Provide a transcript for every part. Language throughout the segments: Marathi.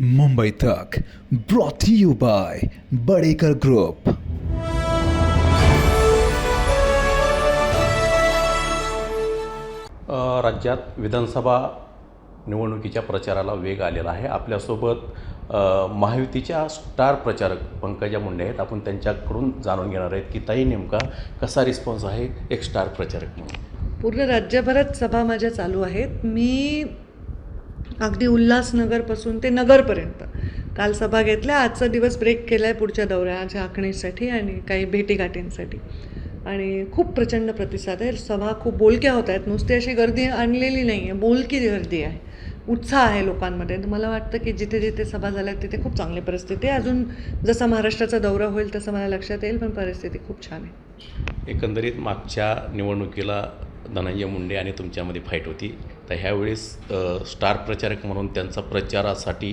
मुंबई तक brought you by Badekar group अ, राज्यात विधानसभा निवडणुकीच्या प्रचाराला वेग आलेला आहे. आपल्यासोबत महायुतीच्या स्टार प्रचारक पंकजा मुंडे आहेत. आपण त्यांच्याकडून जाणून घेणार आहेत की ताई नेमका कसा रिस्पॉन्स आहे एक स्टार प्रचारक म्हणून? पूर्ण राज्यभरात सभा माझ्या चालू आहेत. मी अगदी उल्हासनगरपासून ते नगरपर्यंत. काल सभा घेतल्या आजचा दिवस ब्रेक केला आहे पुढच्या दौऱ्याच्या आखणीसाठी आणि काही भेटीगाठींसाठी. आणि खूप प्रचंड प्रतिसाद आहे. सभा खूप बोलक्या होत आहेत. नुसती अशी गर्दी आणलेली नाही आहे बोलकी गर्दी आहे. उत्साह आहे लोकांमध्ये. तर मला वाटतं की जिथे जिथे सभा झाल्या तिथे खूप चांगली परिस्थिती आहे. अजून जसा महाराष्ट्राचा दौरा होईल तसं मला लक्षात येईल पण परिस्थिती खूप छान आहे. एकंदरीत मागच्या निवडणुकीला धनंजय मुंडे आणि तुमच्यामध्ये फाईट होती. तर ह्यावेळेस स्टार प्रचारक म्हणून त्यांचा प्रचारासाठी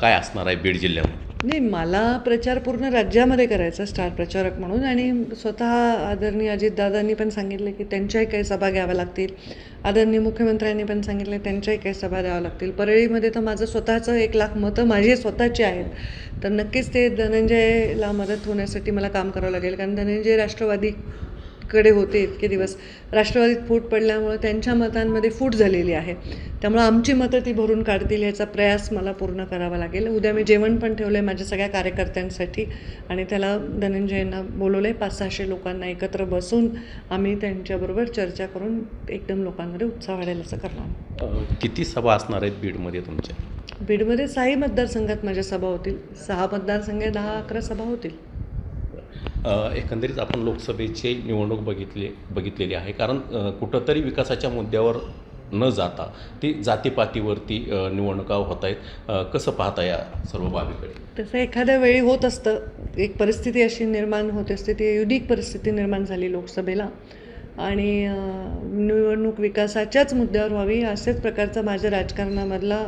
काय असणार आहे बीड जिल्ह्यामध्ये? नाही मला प्रचार पूर्ण राज्यामध्ये करायचा स्टार प्रचारक म्हणून. आणि स्वतः आदरणीय अजितदादांनी पण सांगितले की त्यांच्याही काही सभा घ्याव्या लागतील. आदरणीय मुख्यमंत्र्यांनी पण सांगितले त्यांच्याही काही सभा द्याव्या लागतील. परळीमध्ये तर माझं स्वतःचं एक लाख मतं माझी स्वतःची आहेत. तर नक्कीच ते धनंजयला मदत होण्यासाठी मला काम करावं लागेल. कारण धनंजय राष्ट्रवादी कडे होते इतके दिवस. राष्ट्रवादीत फूट पडल्यामुळे त्यांच्या मतांमध्ये फूट झालेली आहे. त्यामुळे आमची मतं ती भरून काढतील याचा प्रयास मला पूर्ण करावा लागेल. उद्या मी जेवण पण ठेवलं आहे माझ्या सगळ्या कार्यकर्त्यांसाठी आणि त्याला धनंजयना बोलवलं आहे पाच सहाशे लोकांना एकत्र बसून आम्ही त्यांच्याबरोबर चर्चा करून एकदम लोकांमध्ये उत्साह वाढेल असं करणार. किती सभा असणार आहेत बीडमध्ये तुमच्या? बीडमध्ये सहाही मतदारसंघात माझ्या सभा होतील. सहा मतदारसंघ दहा अकरा सभा होतील. एकंदरीत आपण लोकसभेची निवडणूक बघितली बघितलेली आहे. कारण कुठंतरी विकासाच्या मुद्द्यावर न जाता ती जातीपातीवरती निवडणुका होत आहेत. कसं पाहता या सर्व बाबीकडे? तसं एखाद्या वेळी होत असतं. एक परिस्थिती अशी निर्माण होत असते. ती युनिक परिस्थिती निर्माण झाली लोकसभेला. आणि निवडणूक विकासाच्याच मुद्द्यावर व्हावी असेच प्रकारचा माझ्या राजकारणामधला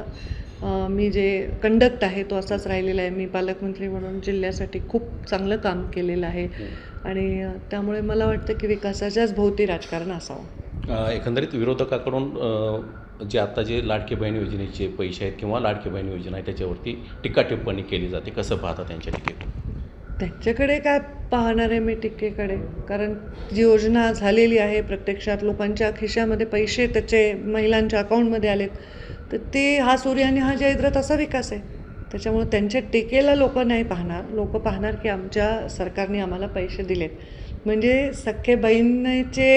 मी जे कंडक्ट आहे तो असाच राहिलेला आहे. मी पालकमंत्री म्हणून जिल्ह्यासाठी खूप चांगलं काम केलेलं आहे. आणि त्यामुळे मला वाटतं की विकासाच्याच भोवती राजकारण असावं. एकंदरीत विरोधकाकडून जे आता जे लाडकी बहीण योजनेचे पैसे आहेत किंवा लाडकी बहीण योजना आहे त्याच्यावरती टीका टिप्पणी केली जाते. कसं पाहता त्यांच्या टीकेत त्यांच्याकडे काय पाहणार आहे मी टीकेकडे? कारण जी योजना झालेली आहे प्रत्यक्षात लोकांच्या खिशामध्ये पैसे त्याचे महिलांच्या अकाउंटमध्ये आलेत. तर ते हा सूर्य आणि हा जयद्रथ असा विकास आहे. त्याच्यामुळं त्यांच्या टेकेला लोक नाही पाहणार. लोक पाहणार की आमच्या सरकारने आम्हाला पैसे दिलेत. म्हणजे सख्खे बहिणीचे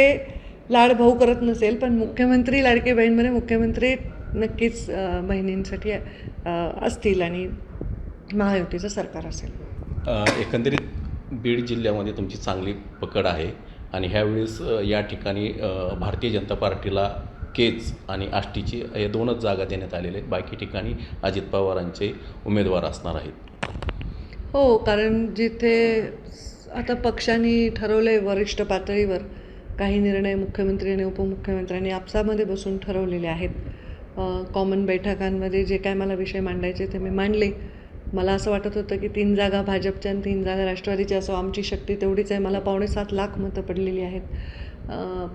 लाड भाऊ करत नसेल पण मुख्यमंत्री लाडके बहीणमध्ये म्हणजे मुख्यमंत्री नक्कीच बहिणींसाठी असतील आणि महायुतीचं सरकार असेल. एकंदरीत बीड जिल्ह्यामध्ये तुमची चांगली पकड आहे. आणि ह्यावेळेस या ठिकाणी भारतीय जनता पार्टीला केज आणि आष्टीची हे दोनच जागा देण्यात आलेल्या आहेत. बाकी ठिकाणी अजित पवारांचे उमेदवार असणार आहेत. हो कारण जिथे आता पक्षांनी ठरवलं आहे वरिष्ठ पातळीवर काही निर्णय मुख्यमंत्री आणि उपमुख्यमंत्र्यांनी आपसामध्ये बसून ठरवलेले आहेत. कॉमन बैठकांमध्ये जे काय मला विषय मांडायचे ते मी मांडले. मला असं वाटत होतं की तीन जागा भाजपच्या आणि तीन जागा राष्ट्रवादीच्या असो आमची शक्ती तेवढीच आहे. मला पावणे सात लाख मतं पडलेली आहेत.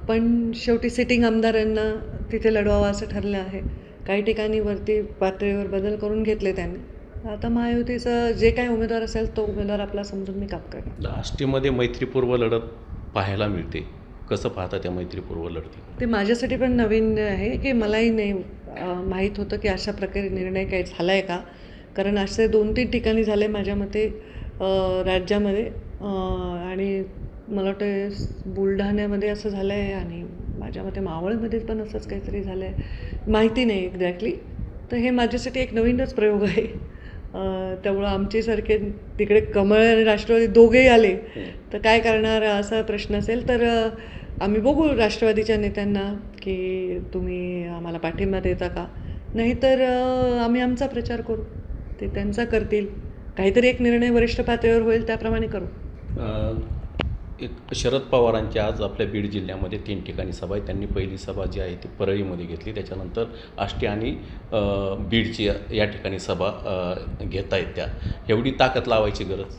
पण शेवटी सिटिंग आमदारांना तिथे लढवावं असं ठरलं आहे. काही ठिकाणी वरती पातळीवर बदल करून घेतले त्यांनी. आता महायुतीचं जे काही उमेदवार असेल तो उमेदवार आपला समजून मी काम करणार. आष्टीमध्ये मैत्रीपूर्व लढत पाहायला मिळते. कसं पाहता त्या मैत्रीपूर्व लढती? ते माझ्यासाठी पण नवीन आहे की मलाही नाही माहीत होतं की अशा प्रकारे निर्णय काही झाला आहे का? कारण असे दोन तीन ठिकाणी झाले माझ्या मते राज्यामध्ये आणि मला वाटतं बुलढाण्यामध्ये असं झालं आहे आणि माझ्या मते मावळमध्ये पण असंच काहीतरी झालं आहे माहिती नाही एक्झॅक्टली तर हे माझ्यासाठी एक नवीनच प्रयोग आहे. त्यामुळं आमच्यासारखे तिकडे कमळ आणि राष्ट्रवादी दोघेही आले. तर काय करणार असा प्रश्न असेल तर आम्ही बघू राष्ट्रवादीच्या नेत्यांना की तुम्ही आम्हाला पाठिंबा देता का? नाहीतर आम्ही आमचा प्रचार करू. ते त्यांचा करतील. काहीतरी एक निर्णय वरिष्ठ पातळीवर होईल त्याप्रमाणे करू. एक शरद पवारांची आज आपल्या बीड जिल्ह्यामध्ये तीन ठिकाणी सभा आहे. त्यांनी पहिली सभा जी आहे ती परळीमध्ये घेतली. त्याच्यानंतर आष्टी आणि बीडची या- ठिकाणी सभा घेत आहेत त्या. एवढी ताकद लावायची गरज?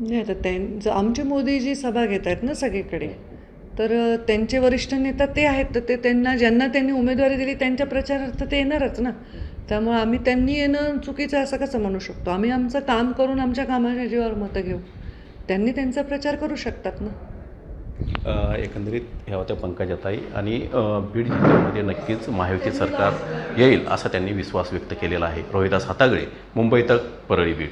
नाही आता त्यां आमचे मोदीजी सभा घेत आहेत ना सगळीकडे तर त्यांचे वरिष्ठ नेता ते आहेत. तर ते त्यांना ज्यांना त्यांनी उमेदवारी दिली त्यांच्या प्रचारार्थ ते येणारच ना. त्यामुळे आम्ही त्यांनी येणं चुकीचं असं कसं म्हणू शकतो? आम्ही आमचं काम करून आमच्या कामाच्या जीवावर मतं घेऊ. त्यांनी त्यांचा प्रचार करू शकतात ना? एकंदरीत ह्या होत्या पंकजाताई आणि बीड जिल्ह्यामध्ये नक्कीच महायुती सरकार येईल असा त्यांनी विश्वास व्यक्त केलेला आहे. रोहिदास हातागळे मुंबई तक परळी बीड.